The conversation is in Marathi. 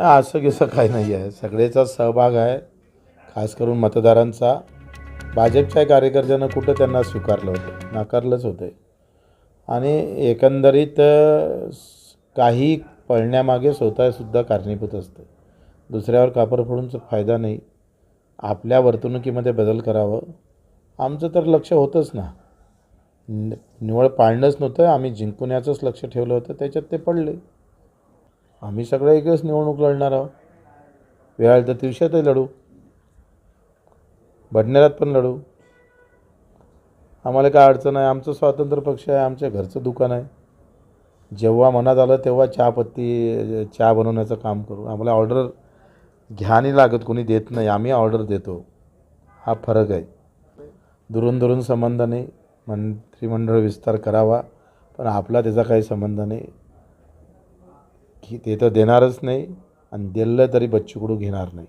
असं कसं काही नाही आहे सगळेचा सहभाग आहे खास करून मतदारांचा. भाजपच्या कार्यकर्त्यांना कुठं त्यांना स्वीकारलं होतं? नाकारलंच होतं. आणि एकंदरीत काही पळण्यामागे स्वतःसुद्धा कारणीभूत असतं. दुसऱ्यावर कापर फोडूनचा फायदा नाही. आपल्या वर्तणुकीमध्ये बदल करावं. आमचं तर लक्ष होतंच ना. नि- निवड पाळणंच नव्हतं. आम्ही जिंकून याचंच लक्ष ठेवलं होतं. त्याच्यात ते पडले. आम्ही सगळं एकच निवडणूक लढणार आहोत. वेळ आली तर दिवसातही लढू. भटनेरात पण लढू. आम्हाला काय अडचण आहे? आमचं स्वातंत्र्य पक्ष आहे आमच्या घरचं दुकान आहे. जेव्हा मनात आलं तेव्हा चहापत्ती चहा बनवण्याचं काम करू. आम्हाला ऑर्डर घ्या नाही लागत कोणी देत नाही आम्ही ऑर्डर देतो. हा फरक आहे. दुरून दुरून संबंध नाही. मंत्रिमंडळ विस्तार करावा पण आपला त्याचा काही संबंध नाही. की ते तर देणारच नाही आणि दिलं तरी बच्चू कडू घेणार नाही.